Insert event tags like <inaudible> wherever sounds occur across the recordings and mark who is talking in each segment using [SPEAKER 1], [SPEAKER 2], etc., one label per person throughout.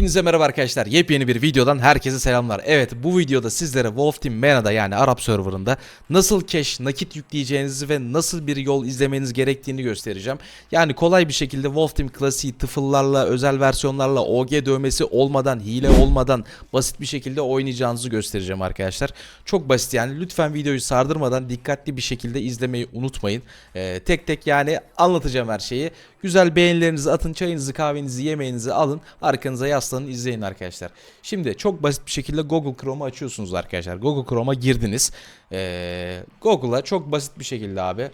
[SPEAKER 1] Hepinize merhaba arkadaşlar. Yepyeni bir videodan herkese selamlar. Evet bu videoda sizlere Wolf Team Mena'da yani Arap serverında nasıl cash, nakit yükleyeceğinizi ve nasıl bir yol izlemeniz gerektiğini göstereceğim. Yani kolay bir şekilde Wolf Team klasiği tıfıllarla, özel versiyonlarla, OG dövmesi olmadan, hile olmadan basit bir şekilde oynayacağınızı göstereceğim arkadaşlar. Çok basit yani lütfen videoyu sardırmadan dikkatli bir şekilde izlemeyi unutmayın. Ee, tek tek yani anlatacağım her şeyi. Güzel beğenilerinizi atın, çayınızı, kahvenizi, yemeğinizi alın. Arkanıza yaslanın, izleyin arkadaşlar. Şimdi çok basit bir şekilde Google Chrome'u açıyorsunuz arkadaşlar. Google Chrome'a girdiniz. Ee, Google'a çok basit bir şekilde abi.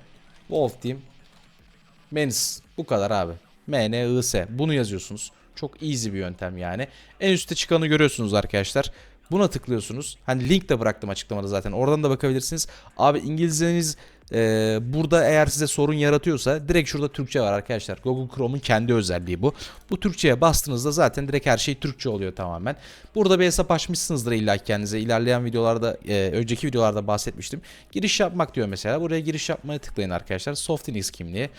[SPEAKER 1] Wolf Team Menis. Bu kadar abi. M-N-I-S. Bunu yazıyorsunuz. Çok easy bir yöntem yani. En üstte çıkanı görüyorsunuz arkadaşlar. Buna tıklıyorsunuz. Hani link de bıraktım açıklamada zaten. Oradan da bakabilirsiniz. Abi İngilizceniz e, burada eğer size sorun yaratıyorsa direkt şurada Türkçe var arkadaşlar. Google Chrome'un kendi özelliği bu. Bu Türkçe'ye bastığınızda zaten direkt her şey Türkçe oluyor tamamen. Burada bir hesap açmışsınızdır illa kendinize. İlerleyen videolarda, e, önceki videolarda bahsetmiştim. Giriş yapmak diyor mesela. Buraya giriş yapmaya tıklayın arkadaşlar. Softinix kimliği.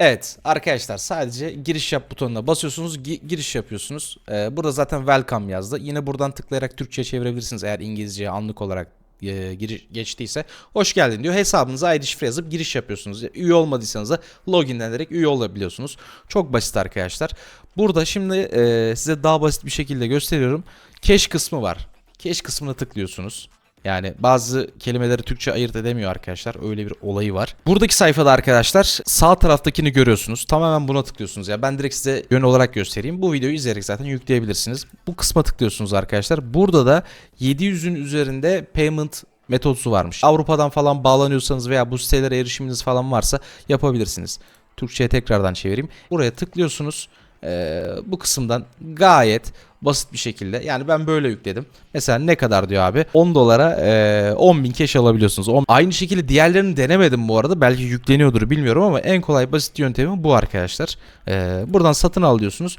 [SPEAKER 1] Evet arkadaşlar sadece giriş yap butonuna basıyorsunuz gi- giriş yapıyorsunuz. Ee, burada zaten welcome yazdı. Yine buradan tıklayarak Türkçe'ye çevirebilirsiniz eğer İngilizce anlık olarak e, giriş geçtiyse. Hoş geldin diyor. Hesabınıza ID şifre yazıp giriş yapıyorsunuz. Üye olmadıysanız da loginlenerek üye olabiliyorsunuz. Çok basit arkadaşlar. Burada şimdi e, size daha basit bir şekilde gösteriyorum. Cache kısmı var. Cache kısmına tıklıyorsunuz. Yani bazı kelimeleri Türkçe ayırt edemiyor arkadaşlar. Öyle bir olayı var. Buradaki sayfada arkadaşlar sağ taraftakini görüyorsunuz. Tamamen buna tıklıyorsunuz. Ya ben direkt size yön olarak göstereyim. Bu videoyu izleyerek zaten yükleyebilirsiniz. Bu kısma tıklıyorsunuz arkadaşlar. Burada da 700'ün üzerinde payment metodu varmış. Avrupa'dan falan bağlanıyorsanız veya bu sitelere erişiminiz falan varsa yapabilirsiniz. Türkçe'ye tekrardan çevireyim. Buraya tıklıyorsunuz. Ee, bu kısımdan gayet basit bir şekilde yani ben böyle yükledim. Mesela ne kadar diyor abi? 10 dolara e, 10 bin cash alabiliyorsunuz. On- Aynı şekilde diğerlerini denemedim bu arada. Belki yükleniyordur bilmiyorum ama en kolay basit yöntemi bu arkadaşlar. Ee, buradan satın al diyorsunuz.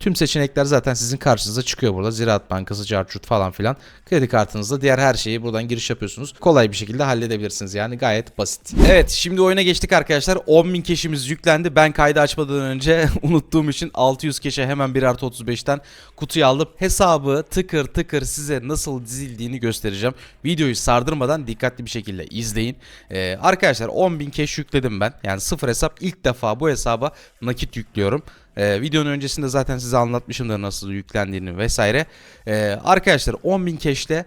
[SPEAKER 1] Tüm seçenekler zaten sizin karşınıza çıkıyor burada. Ziraat Bankası, Carchurt falan filan. Kredi kartınızda diğer her şeyi buradan giriş yapıyorsunuz. Kolay bir şekilde halledebilirsiniz yani gayet basit. Evet şimdi oyuna geçtik arkadaşlar. 10.000 keşimiz yüklendi. Ben kaydı açmadan önce <laughs> unuttuğum için 600 keşe hemen 1 artı 35'ten kutuya aldım. Hesabı tıkır tıkır size nasıl dizildiğini göstereceğim. Videoyu sardırmadan dikkatli bir şekilde izleyin. Ee, arkadaşlar 10.000 keş yükledim ben. Yani sıfır hesap ilk defa bu hesaba nakit yüklüyorum. Ee, videonun öncesinde zaten size anlatmışımdır nasıl yüklendiğini vesaire. Ee, arkadaşlar 10.000 cash'te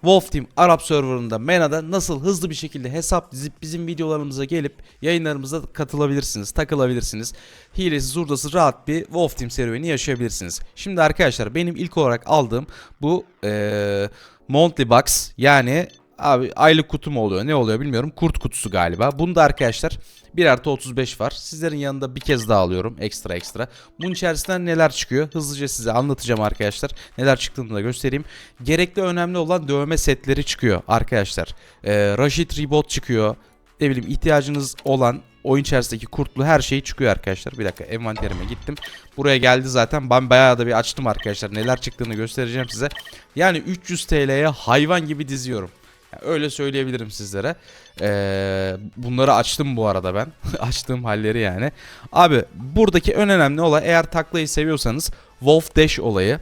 [SPEAKER 1] Wolf Team Arap serverında MENA'da nasıl hızlı bir şekilde hesap dizip bizim videolarımıza gelip yayınlarımıza katılabilirsiniz, takılabilirsiniz. Hilesi, zurdası rahat bir Wolf Team serüveni yaşayabilirsiniz. Şimdi arkadaşlar benim ilk olarak aldığım bu ee, Monthly Box yani Abi aylık kutu mu oluyor ne oluyor bilmiyorum. Kurt kutusu galiba. Bunda arkadaşlar 1 artı 35 var. Sizlerin yanında bir kez daha alıyorum ekstra ekstra. Bunun içerisinden neler çıkıyor hızlıca size anlatacağım arkadaşlar. Neler çıktığını da göstereyim. Gerekli önemli olan dövme setleri çıkıyor arkadaşlar. Ee, Rashid Ribot çıkıyor. Ne bileyim ihtiyacınız olan oyun içerisindeki kurtlu her şey çıkıyor arkadaşlar. Bir dakika envanterime gittim. Buraya geldi zaten. Ben bayağı da bir açtım arkadaşlar. Neler çıktığını göstereceğim size. Yani 300 TL'ye hayvan gibi diziyorum. Yani öyle söyleyebilirim sizlere. Ee, bunları açtım bu arada ben. <laughs> Açtığım halleri yani. Abi buradaki en önemli olay eğer taklayı seviyorsanız Wolf Dash olayı.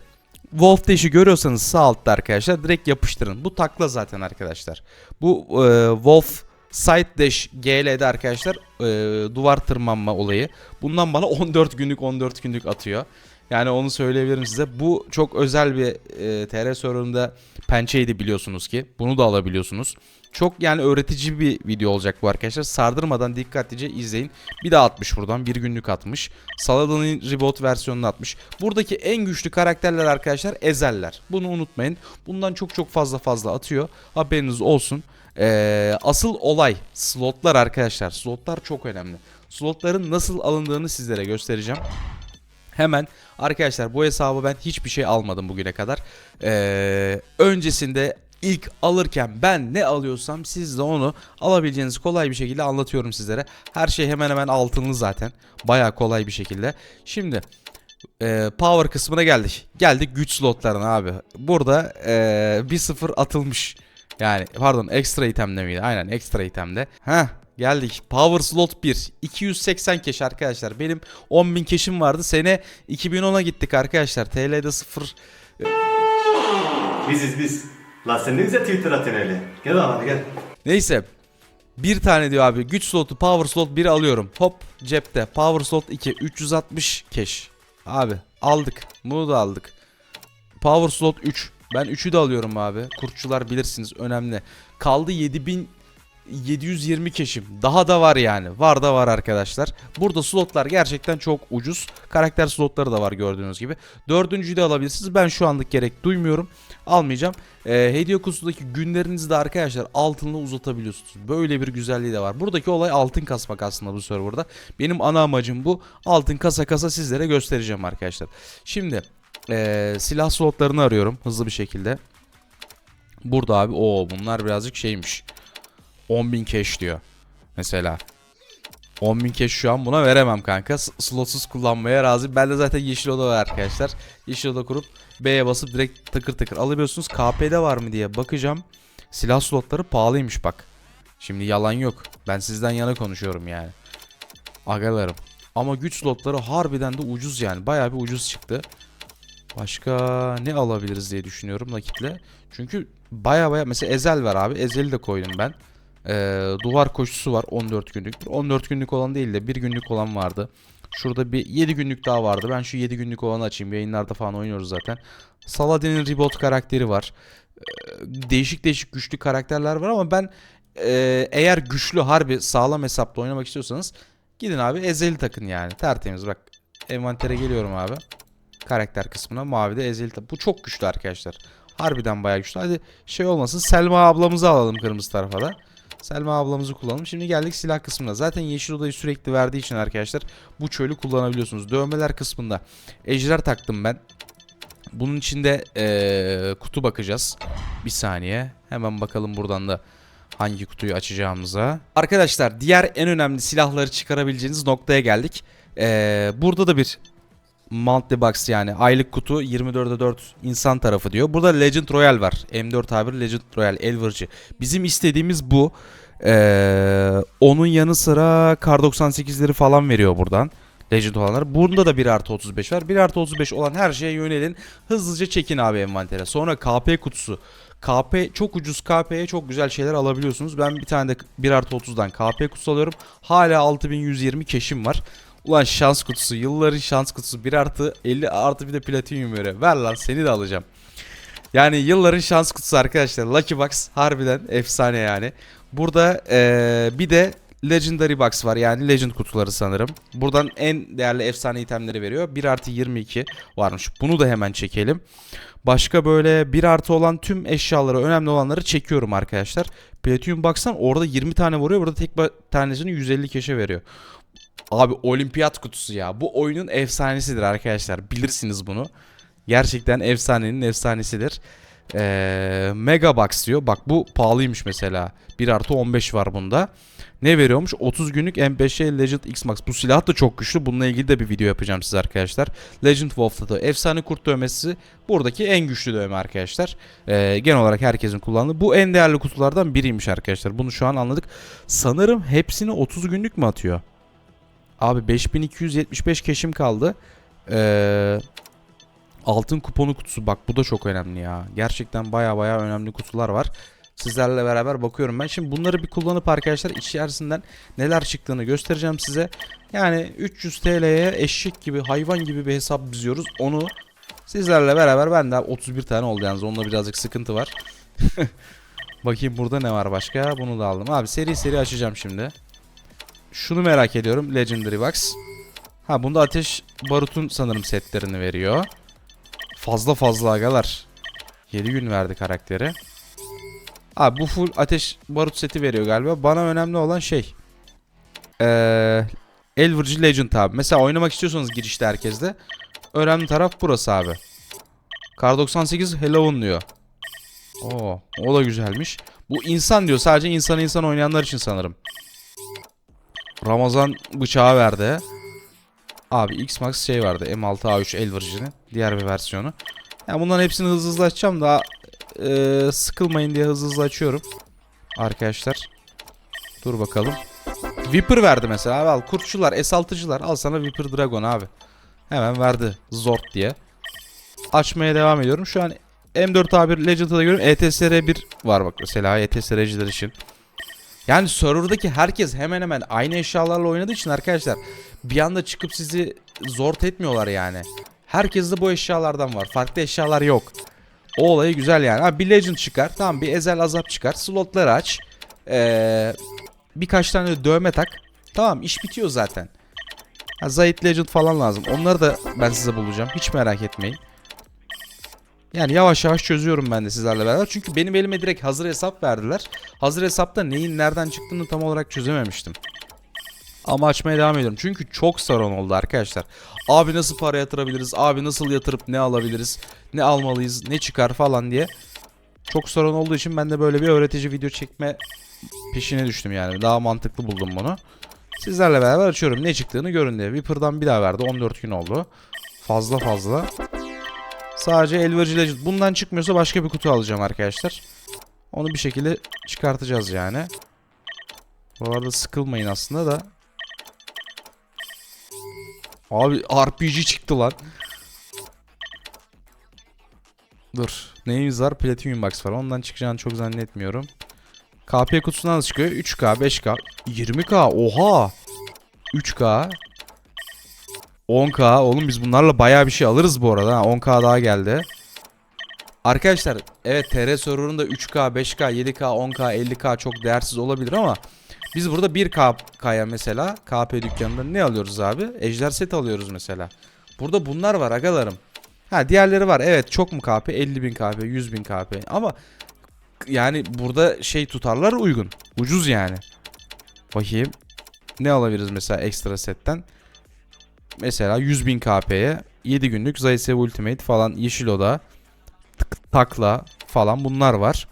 [SPEAKER 1] Wolf Dash'i görüyorsanız sağ altta arkadaşlar direkt yapıştırın. Bu takla zaten arkadaşlar. Bu e, Wolf Side Dash GL'de arkadaşlar e, duvar tırmanma olayı. Bundan bana <laughs> 14 günlük 14 günlük atıyor. Yani onu söyleyebilirim size. Bu çok özel bir e, TR serverında pençeydi biliyorsunuz ki. Bunu da alabiliyorsunuz. Çok yani öğretici bir video olacak bu arkadaşlar. Sardırmadan dikkatlice izleyin. Bir daha atmış buradan. Bir günlük atmış. Salada'nın reboot versiyonunu atmış. Buradaki en güçlü karakterler arkadaşlar ezeller. Bunu unutmayın. Bundan çok çok fazla fazla atıyor. Haberiniz olsun. Ee, asıl olay slotlar arkadaşlar. Slotlar çok önemli. Slotların nasıl alındığını sizlere göstereceğim. Hemen arkadaşlar bu hesabı ben hiçbir şey almadım bugüne kadar. Ee, öncesinde ilk alırken ben ne alıyorsam siz de onu alabileceğinizi kolay bir şekilde anlatıyorum sizlere. Her şey hemen hemen altınlı zaten. Baya kolay bir şekilde. Şimdi e, power kısmına geldik. Geldik güç slotlarına abi. Burada e, 1-0 atılmış. Yani pardon ekstra itemde miydi? Aynen ekstra itemde. Heh Geldik. Power Slot 1. 280 keş arkadaşlar. Benim 10.000 keşim vardı. Sene 2010'a gittik arkadaşlar. TL'de 0.
[SPEAKER 2] Biziz biz. Lan sen ne güzel Twitter atıyorsun öyle. Gel lan hadi gel.
[SPEAKER 1] Neyse. Bir tane diyor abi. Güç slotu Power Slot 1'i alıyorum. Hop cepte. Power Slot 2. 360 keş. Abi aldık. Bunu da aldık. Power Slot 3. Ben 3'ü de alıyorum abi. Kurtçular bilirsiniz önemli. Kaldı 7720 keşim. Daha da var yani. Var da var arkadaşlar. Burada slotlar gerçekten çok ucuz. Karakter slotları da var gördüğünüz gibi. Dördüncüyü de alabilirsiniz. Ben şu anlık gerek duymuyorum. Almayacağım. Ee, hediye kutusundaki günlerinizi de arkadaşlar altınla uzatabiliyorsunuz. Böyle bir güzelliği de var. Buradaki olay altın kasmak aslında bu serverda. Benim ana amacım bu. Altın kasa kasa sizlere göstereceğim arkadaşlar. Şimdi ee, silah slotlarını arıyorum hızlı bir şekilde. Burada abi o bunlar birazcık şeymiş. 10.000 cash diyor. Mesela. 10.000 cash şu an buna veremem kanka. S- slotsuz kullanmaya razı. Bende zaten yeşil oda var arkadaşlar. Yeşil oda kurup B'ye basıp direkt takır takır alabiliyorsunuz. KP'de var mı diye bakacağım. Silah slotları pahalıymış bak. Şimdi yalan yok. Ben sizden yana konuşuyorum yani. Agalarım. Ama güç slotları harbiden de ucuz yani. Bayağı bir ucuz çıktı. Başka ne alabiliriz diye düşünüyorum nakitle. Çünkü baya baya mesela Ezel var abi. Ezel'i de koydum ben. Ee, duvar koşusu var 14 günlük. 14 günlük olan değil de 1 günlük olan vardı. Şurada bir 7 günlük daha vardı. Ben şu 7 günlük olanı açayım. Yayınlarda falan oynuyoruz zaten. Saladin'in Ribot karakteri var. Ee, değişik değişik güçlü karakterler var ama ben e, eğer güçlü harbi sağlam hesapla oynamak istiyorsanız gidin abi Ezel'i takın yani. Tertemiz bak. Envantere geliyorum abi karakter kısmına mavide ezeli tab- Bu çok güçlü arkadaşlar. Harbiden bayağı güçlü. Hadi şey olmasın Selma ablamızı alalım kırmızı tarafa da. Selma ablamızı kullanalım. Şimdi geldik silah kısmına. Zaten yeşil odayı sürekli verdiği için arkadaşlar bu çölü kullanabiliyorsunuz. Dövmeler kısmında ejder taktım ben. Bunun içinde eee, kutu bakacağız. Bir saniye. Hemen bakalım buradan da hangi kutuyu açacağımıza. Arkadaşlar diğer en önemli silahları çıkarabileceğiniz noktaya geldik. Eee, burada da bir Monthly Box yani aylık kutu 24'e 4 insan tarafı diyor. Burada Legend Royal var. M4 A1 Legend Royal Elver'cı. Bizim istediğimiz bu. Ee, onun yanı sıra Kar 98'leri falan veriyor buradan. Legend olanlar. Bunda da 1 artı 35 var. 1 artı 35 olan her şeye yönelin. Hızlıca çekin abi envantere. Sonra KP kutusu. KP çok ucuz KP'ye çok güzel şeyler alabiliyorsunuz. Ben bir tane de 1 artı 30'dan KP kutusu alıyorum. Hala 6120 keşim var. Ulan şans kutusu yılların şans kutusu 1 artı 50 artı bir de platinyum veriyor. Ver lan seni de alacağım. Yani yılların şans kutusu arkadaşlar. Lucky Box harbiden efsane yani. Burada eee, bir de Legendary Box var yani Legend kutuları sanırım. Buradan en değerli efsane itemleri veriyor. 1 artı 22 varmış. Bunu da hemen çekelim. Başka böyle 1 artı olan tüm eşyaları önemli olanları çekiyorum arkadaşlar. Platinum Box'tan orada 20 tane vuruyor. Burada tek tanesini 150 keşe veriyor. Abi olimpiyat kutusu ya. Bu oyunun efsanesidir arkadaşlar. Bilirsiniz bunu. Gerçekten efsanenin efsanesidir. Ee, Mega Box diyor. Bak bu pahalıymış mesela. 1 artı 15 var bunda. Ne veriyormuş? 30 günlük M5'e Legend X-Max. Bu silah da çok güçlü. Bununla ilgili de bir video yapacağım size arkadaşlar. Legend Wolf'ta da efsane kurt dövmesi buradaki en güçlü dövme arkadaşlar. Ee, genel olarak herkesin kullandığı. Bu en değerli kutulardan biriymiş arkadaşlar. Bunu şu an anladık. Sanırım hepsini 30 günlük mü atıyor? Abi 5275 keşim kaldı. Ee, altın kuponu kutusu bak bu da çok önemli ya. Gerçekten baya baya önemli kutular var. Sizlerle beraber bakıyorum ben. Şimdi bunları bir kullanıp arkadaşlar içerisinden neler çıktığını göstereceğim size. Yani 300 TL'ye eşek gibi hayvan gibi bir hesap diziyoruz. Onu sizlerle beraber ben de 31 tane oldu yalnız. Onunla birazcık sıkıntı var. <laughs> Bakayım burada ne var başka. Bunu da aldım. Abi seri seri açacağım şimdi. Şunu merak ediyorum. Legendary Box. Ha bunda ateş barutun sanırım setlerini veriyor. Fazla fazla agalar. 7 gün verdi karakteri. Abi bu full ateş barut seti veriyor galiba. Bana önemli olan şey. Ee, Elver'cı Legend abi. Mesela oynamak istiyorsanız girişte herkeste. Önemli taraf burası abi. Kar 98 Halloween diyor. Oo, o da güzelmiş. Bu insan diyor. Sadece insan insan oynayanlar için sanırım. Ramazan bıçağı verdi. Abi X-Max şey vardı. M6A3 Elver'cinin. Diğer bir versiyonu. Yani bunların hepsini hızlı hızlı açacağım da e, sıkılmayın diye hızlı hızlı açıyorum. Arkadaşlar. Dur bakalım. Viper verdi mesela. Abi al kurtçular, S6'cılar al sana Viper Dragon abi. Hemen verdi Zort diye. Açmaya devam ediyorum. Şu an M4A1 Legend'da görüyorum. E ETSR1 var bak mesela ETSR'ciler için. Yani serverdaki herkes hemen hemen aynı eşyalarla oynadığı için arkadaşlar bir anda çıkıp sizi zort etmiyorlar yani. Herkeste bu eşyalardan var. Farklı eşyalar yok. O olayı güzel yani. Abi bir legend çıkar. Tamam bir ezel azap çıkar. Slotları aç. Ee, birkaç tane de dövme tak. Tamam iş bitiyor zaten. Ha, Zayit Legend falan lazım. Onları da ben size bulacağım. Hiç merak etmeyin. Yani yavaş yavaş çözüyorum ben de sizlerle beraber. Çünkü benim elime direkt hazır hesap verdiler. Hazır hesapta neyin nereden çıktığını tam olarak çözememiştim. Ama açmaya devam ediyorum. Çünkü çok saran oldu arkadaşlar. Abi nasıl para yatırabiliriz? Abi nasıl yatırıp ne alabiliriz? Ne almalıyız? Ne çıkar falan diye. Çok sorun olduğu için ben de böyle bir öğretici video çekme peşine düştüm yani. Daha mantıklı buldum bunu. Sizlerle beraber açıyorum. Ne çıktığını görün diye. Viper'dan bir daha verdi. 14 gün oldu. Fazla fazla. Sadece elverici Legend. Bundan çıkmıyorsa başka bir kutu alacağım arkadaşlar. Onu bir şekilde çıkartacağız yani. Bu arada sıkılmayın aslında da. Abi RPG çıktı lan. Dur. Neyimiz var? Platinum Box var. Ondan çıkacağını çok zannetmiyorum. KP kutusundan da çıkıyor. 3K, 5K, 20K. Oha! 3K. 10K. Oğlum biz bunlarla bayağı bir şey alırız bu arada. ha. 10K daha geldi. Arkadaşlar evet TR serverında 3K, 5K, 7K, 10K, 50K çok değersiz olabilir ama biz burada 1K'ya mesela KP dükkanında ne alıyoruz abi? Ejder set alıyoruz mesela. Burada bunlar var agalarım. Ha diğerleri var. Evet çok mu KP? 50.000 KP, 100.000 KP. Ama yani burada şey tutarlar uygun. Ucuz yani. Bakayım. Ne alabiliriz mesela ekstra setten? Mesela 100.000 KP'ye 7 günlük Zaitsev Ultimate falan Yeşil Oda takla falan bunlar var.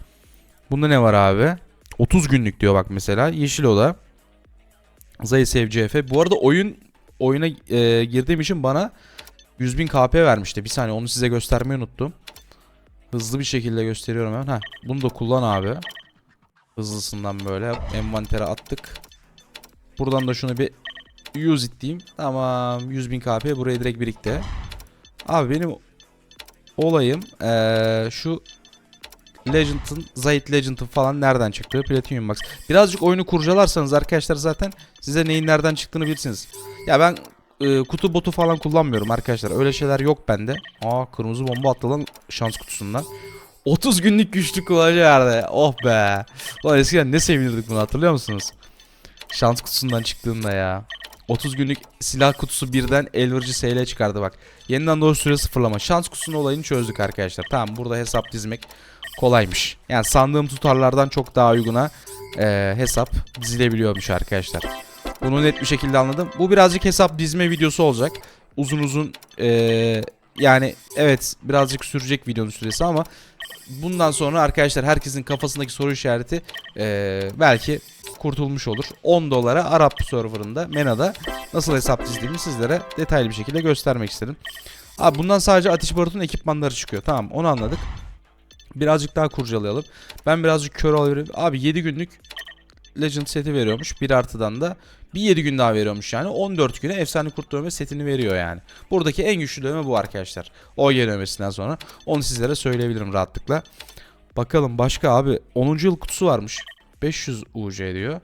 [SPEAKER 1] Bunda ne var abi? 30 günlük diyor bak mesela Yeşil Oda Zaitsev CF. Bu arada oyun oyuna e, girdiğim için bana 100.000 KP vermişti. Bir saniye onu size göstermeyi unuttum. Hızlı bir şekilde gösteriyorum hemen. Heh, bunu da kullan abi. Hızlısından böyle envantere attık. Buradan da şunu bir use it diyeyim. Tamam 100.000 KP buraya direkt birikti. Abi benim olayım eee, şu Legend'ın, Zayit Legend'ın falan nereden çıktığı Platinum Box. Birazcık oyunu kurcalarsanız arkadaşlar zaten size neyin nereden çıktığını bilirsiniz. Ya ben e, kutu botu falan kullanmıyorum arkadaşlar. Öyle şeyler yok bende. Aa kırmızı bomba attı lan şans kutusundan. 30 günlük güçlü kullanıcı verdi. Oh be. Lan eskiden ne sevinirdik bunu hatırlıyor musunuz? Şans kutusundan çıktığında ya. 30 günlük silah kutusu birden elverici SL çıkardı bak. Yeniden doğru süre sıfırlama. Şans kutusunun olayını çözdük arkadaşlar. Tamam burada hesap dizmek kolaymış. Yani sandığım tutarlardan çok daha uyguna e, hesap dizilebiliyormuş arkadaşlar. Bunu net bir şekilde anladım. Bu birazcık hesap dizme videosu olacak. Uzun uzun e, yani evet birazcık sürecek videonun süresi ama bundan sonra arkadaşlar herkesin kafasındaki soru işareti e, belki kurtulmuş olur. 10 dolara Arap serverında MENA'da nasıl hesap dizdiğimi sizlere detaylı bir şekilde göstermek istedim. Abi bundan sadece Ateş Barut'un ekipmanları çıkıyor. Tamam onu anladık. Birazcık daha kurcalayalım. Ben birazcık kör olabilirim. Abi 7 günlük Legend seti veriyormuş. Bir artıdan da bir 7 gün daha veriyormuş yani. 14 güne efsane kurt dövme setini veriyor yani. Buradaki en güçlü dövme bu arkadaşlar. O dövmesinden sonra. Onu sizlere söyleyebilirim rahatlıkla. Bakalım başka abi 10. yıl kutusu varmış. 500 UC diyor.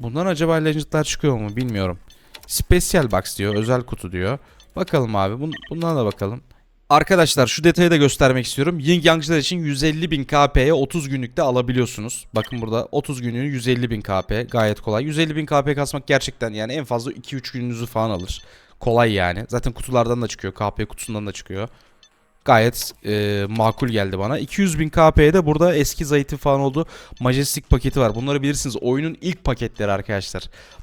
[SPEAKER 1] Bundan acaba Legend'lar çıkıyor mu bilmiyorum. Special Box diyor. Özel kutu diyor. Bakalım abi. Bun bundan da bakalım. Arkadaşlar şu detayı da göstermek istiyorum. Ying Yang'cılar için 150.000 KP'ye 30 günlükte alabiliyorsunuz. Bakın burada 30 günlüğünü 150.000 KP gayet kolay. 150.000 KP kasmak gerçekten yani en fazla 2-3 gününüzü falan alır. Kolay yani. Zaten kutulardan da çıkıyor. KP kutusundan da çıkıyor. Gayet e, makul geldi bana. 200.000 KP'ye de burada eski Zayt'in falan olduğu Majestic paketi var. Bunları bilirsiniz. Oyunun ilk paketleri arkadaşlar.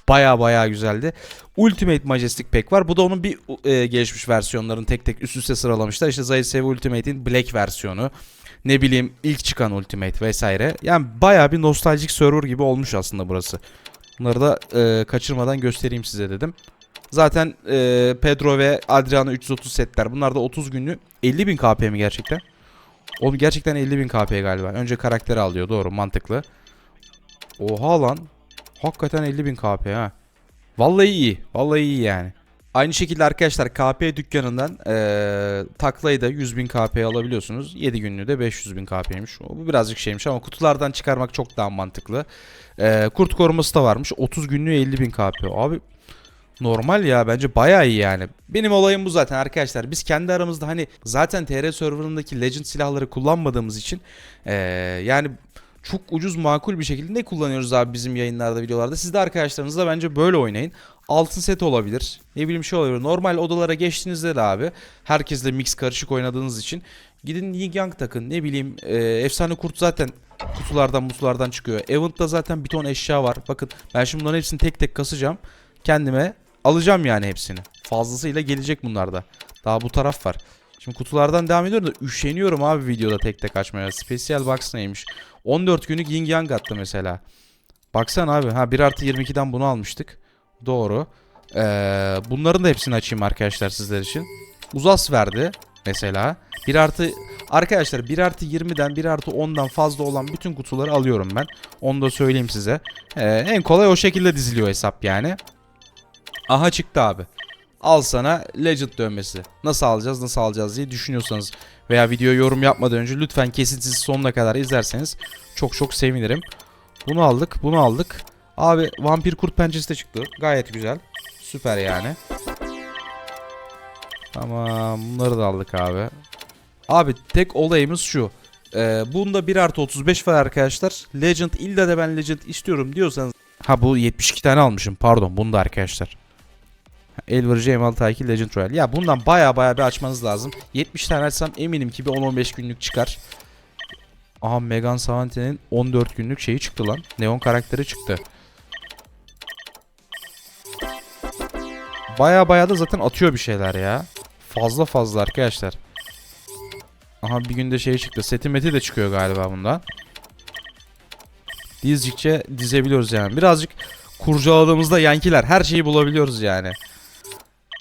[SPEAKER 1] Baya baya güzeldi. Ultimate Majestic Pack var. Bu da onun bir e, gelişmiş versiyonlarını tek tek üst üste sıralamışlar. İşte Zayt Sevi Ultimate'in Black versiyonu. Ne bileyim ilk çıkan Ultimate vesaire. Yani baya bir nostaljik server gibi olmuş aslında burası. Bunları da e, kaçırmadan göstereyim size dedim. Zaten e, Pedro ve Adriano 330 setler. Bunlar da 30 günlük 50.000 KP mi gerçekten? Oğlum gerçekten 50.000 KP galiba. Önce karakteri alıyor doğru mantıklı. Oha lan. Hakikaten 50.000 KP ha. Vallahi iyi. Vallahi iyi yani. Aynı şekilde arkadaşlar KP dükkanından eee taklayı da 100.000 KP alabiliyorsunuz. 7 günlüğü de 500.000 KP'ymiş. Bu birazcık şeymiş ama kutulardan çıkarmak çok daha mantıklı. Eee, kurt koruması da varmış. 30 günlüğü 50.000 KP. Abi normal ya bence bayağı iyi yani. Benim olayım bu zaten arkadaşlar. Biz kendi aramızda hani zaten TR serverındaki Legend silahları kullanmadığımız için eee, yani çok ucuz makul bir şekilde ne kullanıyoruz abi bizim yayınlarda videolarda. Siz de arkadaşlarınızla bence böyle oynayın. Altın set olabilir. Ne bileyim şey olabilir. Normal odalara geçtiğinizde de abi herkesle mix karışık oynadığınız için gidin Yin Yang takın. Ne bileyim e, efsane kurt zaten kutulardan mutulardan çıkıyor. Event'ta zaten bir ton eşya var. Bakın ben şimdi bunların hepsini tek tek kasacağım. Kendime alacağım yani hepsini. Fazlasıyla gelecek bunlarda. Daha bu taraf var. Şimdi kutulardan devam ediyorum da üşeniyorum abi videoda tek tek açmaya. Special Box neymiş? 14 günlük Yin Yang attı mesela. Baksana abi. Ha 1 artı 22'den bunu almıştık. Doğru. Ee, bunların da hepsini açayım arkadaşlar sizler için. Uzas verdi mesela. 1 artı arkadaşlar 1 artı 20'den 1 artı 10'dan fazla olan bütün kutuları alıyorum ben. Onu da söyleyeyim size. Ee, en kolay o şekilde diziliyor hesap yani. Aha çıktı abi. Al sana Legend dönmesi. Nasıl alacağız nasıl alacağız diye düşünüyorsanız veya video yorum yapmadan önce lütfen kesintisiz sonuna kadar izlerseniz çok çok sevinirim. Bunu aldık bunu aldık. Abi vampir kurt pençesi de çıktı. Gayet güzel. Süper yani. Tamam bunları da aldık abi. Abi tek olayımız şu. Ee, bunda 1 artı 35 var arkadaşlar. Legend illa da ben Legend istiyorum diyorsanız. Ha bu 72 tane almışım pardon bunda arkadaşlar. Elver M6 Legend Royal. Ya bundan baya baya bir açmanız lazım. 70 tane açsam eminim ki bir 10-15 günlük çıkar. Aha Megan Savante'nin 14 günlük şeyi çıktı lan. Neon karakteri çıktı. Baya baya da zaten atıyor bir şeyler ya. Fazla fazla arkadaşlar. Aha bir günde şey çıktı. Seti meti de çıkıyor galiba bundan. Dizdikçe dizebiliyoruz yani. Birazcık kurcaladığımızda yankiler her şeyi bulabiliyoruz yani.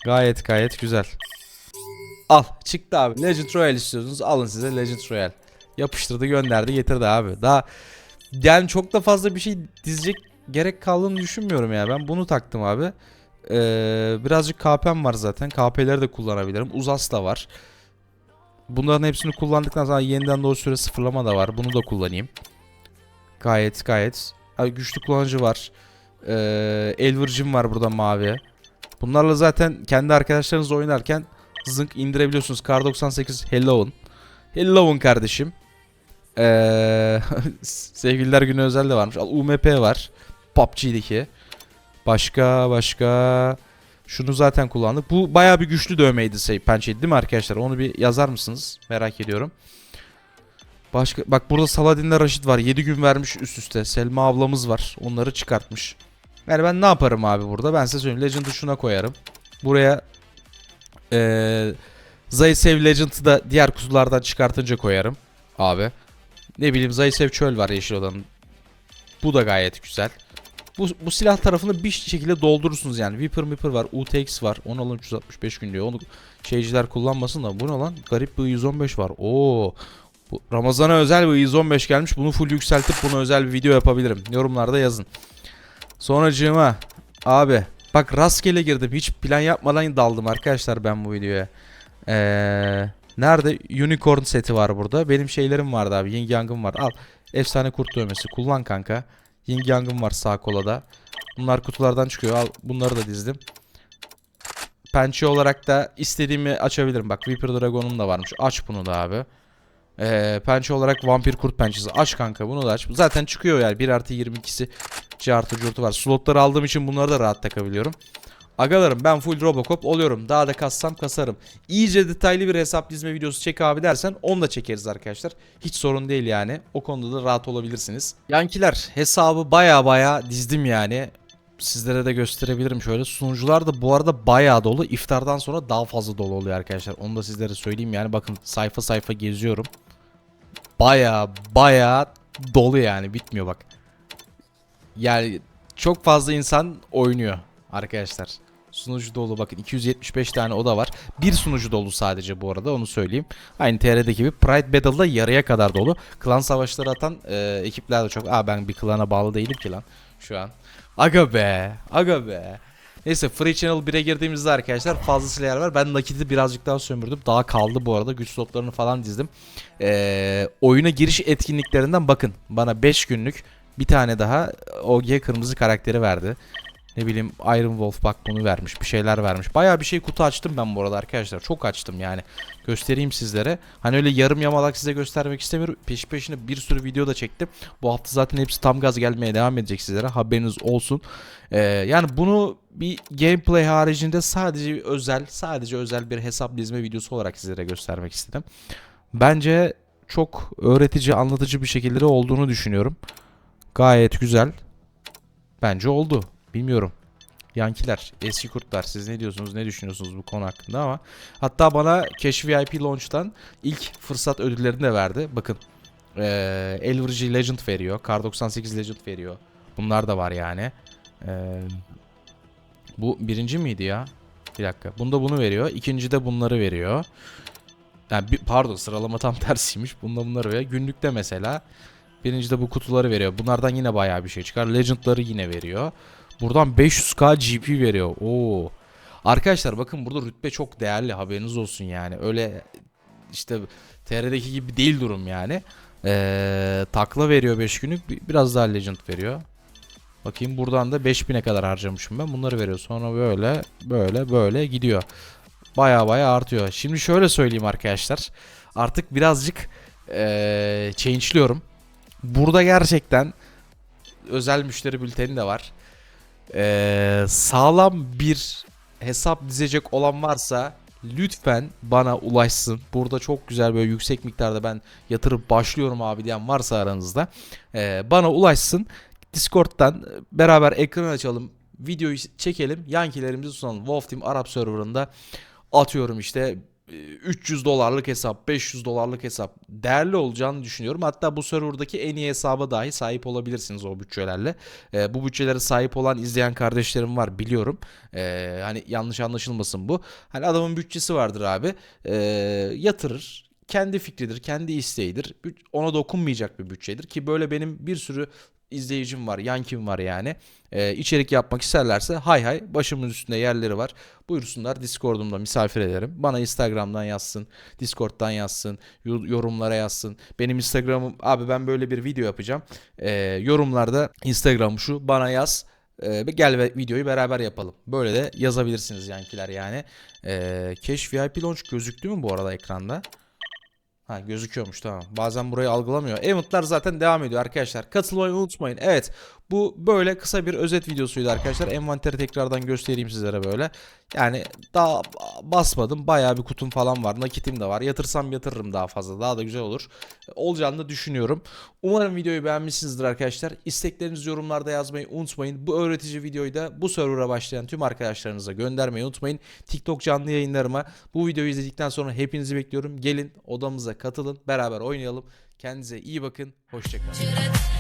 [SPEAKER 1] Gayet gayet güzel. Al çıktı abi. Legend Royal istiyorsunuz alın size Legend Royal. Yapıştırdı gönderdi getirdi abi. Daha yani çok da fazla bir şey dizecek gerek kaldığını düşünmüyorum ya. Ben bunu taktım abi. Ee, birazcık KP'm var zaten. KP'leri de kullanabilirim. Uzas da var. Bunların hepsini kullandıktan sonra yeniden doğru süre sıfırlama da var. Bunu da kullanayım. Gayet gayet. Abi güçlü kullanıcı var. Ee, Elver'cim var burada mavi. Bunlarla zaten kendi arkadaşlarınızla oynarken zınk indirebiliyorsunuz. Kar 98 Hello'un. Hello'un kardeşim. Ee, <laughs> sevgililer günü özel de varmış. Al UMP var. PUBG'deki. Başka başka şunu zaten kullandık. Bu bayağı bir güçlü dövmeydi şey pençeydi değil mi arkadaşlar? Onu bir yazar mısınız? Merak ediyorum. Başka bak burada Saladin'le Raşit var. 7 gün vermiş üst üste. Selma ablamız var. Onları çıkartmış. Yani ben ne yaparım abi burada? Ben size söyleyeyim. Legend'ı şuna koyarım. Buraya eee Zayisev Legend'ı da diğer kutulardan çıkartınca koyarım. Abi. Ne bileyim Zayisev Çöl var yeşil olanın. Bu da gayet güzel. Bu, bu silah tarafını bir şekilde doldurursunuz yani. Viper Viper var. UTX var. Onu alın 365 gün diyor. Onu şeyciler kullanmasın da. Bu ne lan? Garip bir 115 var. Oo. Ramazan'a özel bir 115 gelmiş. Bunu full yükseltip bunu özel bir video yapabilirim. Yorumlarda yazın. Sonracığıma abi bak rastgele girdim. Hiç plan yapmadan daldım arkadaşlar ben bu videoya. Ee, nerede? Unicorn seti var burada. Benim şeylerim vardı abi. Yin Yang'ım var. Al. Efsane kurt dövmesi. Kullan kanka. Yin Yang'ım var sağ kolada. Bunlar kutulardan çıkıyor. Al bunları da dizdim. Pençe olarak da istediğimi açabilirim. Bak Viper Dragon'um da varmış. Aç bunu da abi. Ee, pençe olarak vampir kurt pençesi. Aç kanka bunu da aç. Zaten çıkıyor yani. 1 artı 22'si cartı curtu var. Slotları aldığım için bunları da rahat takabiliyorum. Agalarım ben full Robocop oluyorum. Daha da kassam kasarım. İyice detaylı bir hesap dizme videosu çek abi dersen onu da çekeriz arkadaşlar. Hiç sorun değil yani. O konuda da rahat olabilirsiniz. Yankiler hesabı baya baya dizdim yani. Sizlere de gösterebilirim şöyle. Sunucular da bu arada bayağı dolu. İftardan sonra daha fazla dolu oluyor arkadaşlar. Onu da sizlere söyleyeyim yani. Bakın sayfa sayfa geziyorum. Baya baya dolu yani. Bitmiyor bak. Yani çok fazla insan oynuyor arkadaşlar. Sunucu dolu bakın 275 tane oda var. Bir sunucu dolu sadece bu arada onu söyleyeyim. Aynı TR'deki gibi Pride Battle'da yarıya kadar dolu. Klan savaşları atan e, ekipler de çok. Aa ben bir klana bağlı değilim ki lan şu an. Aga be. Aga be. Neyse Free Channel 1'e girdiğimizde arkadaşlar fazlasıyla yer var. Ben nakiti birazcık daha sömürdüm. Daha kaldı bu arada. Güç slotlarını falan dizdim. Ee, oyuna giriş etkinliklerinden bakın. Bana 5 günlük bir tane daha OG kırmızı karakteri verdi. Ne bileyim Iron Wolf bak bunu vermiş. Bir şeyler vermiş. Bayağı bir şey kutu açtım ben bu arada arkadaşlar. Çok açtım yani. Göstereyim sizlere. Hani öyle yarım yamalak size göstermek istemiyorum. Peş peşine bir sürü video da çektim. Bu hafta zaten hepsi tam gaz gelmeye devam edecek sizlere. Haberiniz olsun. Ee, yani bunu bir gameplay haricinde sadece özel, sadece özel bir hesap dizme videosu olarak sizlere göstermek istedim. Bence çok öğretici, anlatıcı bir şekilde olduğunu düşünüyorum. Gayet güzel. Bence oldu. Bilmiyorum. Yankiler, eski kurtlar siz ne diyorsunuz, ne düşünüyorsunuz bu konu hakkında ama hatta bana Cash VIP Launch'tan ilk fırsat ödüllerini de verdi. Bakın ee, Elvergy Legend veriyor, Kar 98 Legend veriyor. Bunlar da var yani. Ee, bu birinci miydi ya? Bir dakika. Bunda bunu veriyor. İkinci de bunları veriyor. Yani bir- pardon sıralama tam <laughs> tersiymiş. Bunda bunları veriyor. Günlükte mesela. Birinci de bu kutuları veriyor. Bunlardan yine bayağı bir şey çıkar. Legend'ları yine veriyor. Buradan 500k GP veriyor. Oo. Arkadaşlar bakın burada rütbe çok değerli. Haberiniz olsun yani. Öyle işte TR'deki gibi değil durum yani. Ee, takla veriyor 5 günlük. bi- Biraz daha Legend veriyor. Bakayım buradan da 5000'e kadar harcamışım ben. Bunları veriyor. Sonra böyle böyle böyle gidiyor. Baya baya artıyor. Şimdi şöyle söyleyeyim arkadaşlar. Artık birazcık ee, change'liyorum. Burada gerçekten özel müşteri bülteni de var. Ee, sağlam bir hesap dizecek olan varsa lütfen bana ulaşsın. Burada çok güzel böyle yüksek miktarda ben yatırıp başlıyorum abi diyen varsa aranızda ee, bana ulaşsın. Discord'dan beraber ekran açalım. Videoyu çekelim. Yankilerimizi sunalım. Wolf Team Arap serverında atıyorum işte 300 dolarlık hesap, 500 dolarlık hesap değerli olacağını düşünüyorum. Hatta bu serverdaki en iyi hesaba dahi sahip olabilirsiniz o bütçelerle. Ee, bu bütçelere sahip olan izleyen kardeşlerim var biliyorum. Ee, hani yanlış anlaşılmasın bu. Hani adamın bütçesi vardır abi. Ee, yatırır. Kendi fikridir, kendi isteğidir. Ona dokunmayacak bir bütçedir ki böyle benim bir sürü izleyicim var, yankim var yani. Ee, içerik yapmak isterlerse hay hay başımın üstünde yerleri var. Buyursunlar Discord'umda misafir ederim. Bana Instagram'dan yazsın, Discord'dan yazsın, yo- yorumlara yazsın. Benim Instagram'ım abi ben böyle bir video yapacağım. Ee, yorumlarda Instagram şu bana yaz. Ee, gel ve videoyu beraber yapalım. Böyle de yazabilirsiniz yankiler yani. Ee, Cash VIP Launch gözüktü mü bu arada ekranda? Ha gözüküyormuş tamam. Bazen burayı algılamıyor. Eventlar zaten devam ediyor arkadaşlar. Katılmayı unutmayın. Evet bu böyle kısa bir özet videosuydu arkadaşlar. Envanteri tekrardan göstereyim sizlere böyle. Yani daha basmadım. Bayağı bir kutum falan var. Nakitim de var. Yatırsam yatırırım daha fazla. Daha da güzel olur. Olacağını da düşünüyorum. Umarım videoyu beğenmişsinizdir arkadaşlar. İsteklerinizi yorumlarda yazmayı unutmayın. Bu öğretici videoyu da bu server'a başlayan tüm arkadaşlarınıza göndermeyi unutmayın. TikTok canlı yayınlarıma bu videoyu izledikten sonra hepinizi bekliyorum. Gelin odamıza katılın. Beraber oynayalım. Kendinize iyi bakın. Hoşçakalın.